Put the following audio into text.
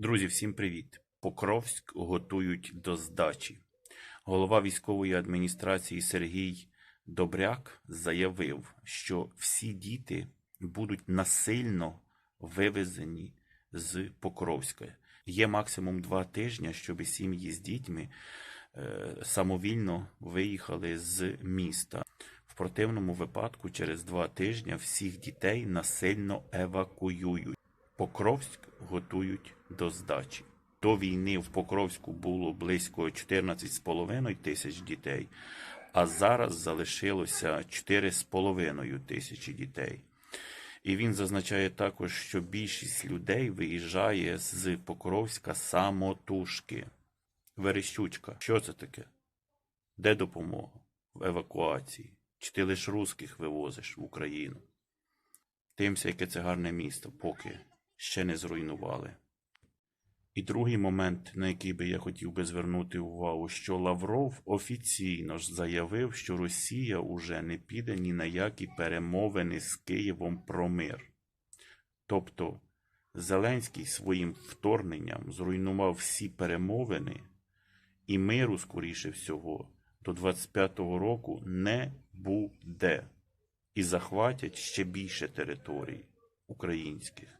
Друзі, всім привіт! Покровськ готують до здачі. Голова військової адміністрації Сергій Добряк заявив, що всі діти будуть насильно вивезені з Покровська. Є максимум два тижні, щоб сім'ї з дітьми е, самовільно виїхали з міста. В противному випадку через два тижні всіх дітей насильно евакуюють. Покровськ готують до здачі. До війни в Покровську було близько 14,5 тисяч дітей, а зараз залишилося 4,5 тисячі дітей. І він зазначає також, що більшість людей виїжджає з Покровська самотужки. Верещучка. Що це таке? Де допомога в евакуації? Чи ти лиш русських вивозиш в Україну? Тимся, яке це гарне місто, поки ще не зруйнували. І другий момент, на який би я хотів би звернути увагу, що Лавров офіційно ж заявив, що Росія уже не піде ні на які перемовини з Києвом про мир. Тобто Зеленський своїм вторгненням зруйнував всі перемовини, і миру, скоріше всього, до 25-го року не буде. І захватять ще більше територій українських.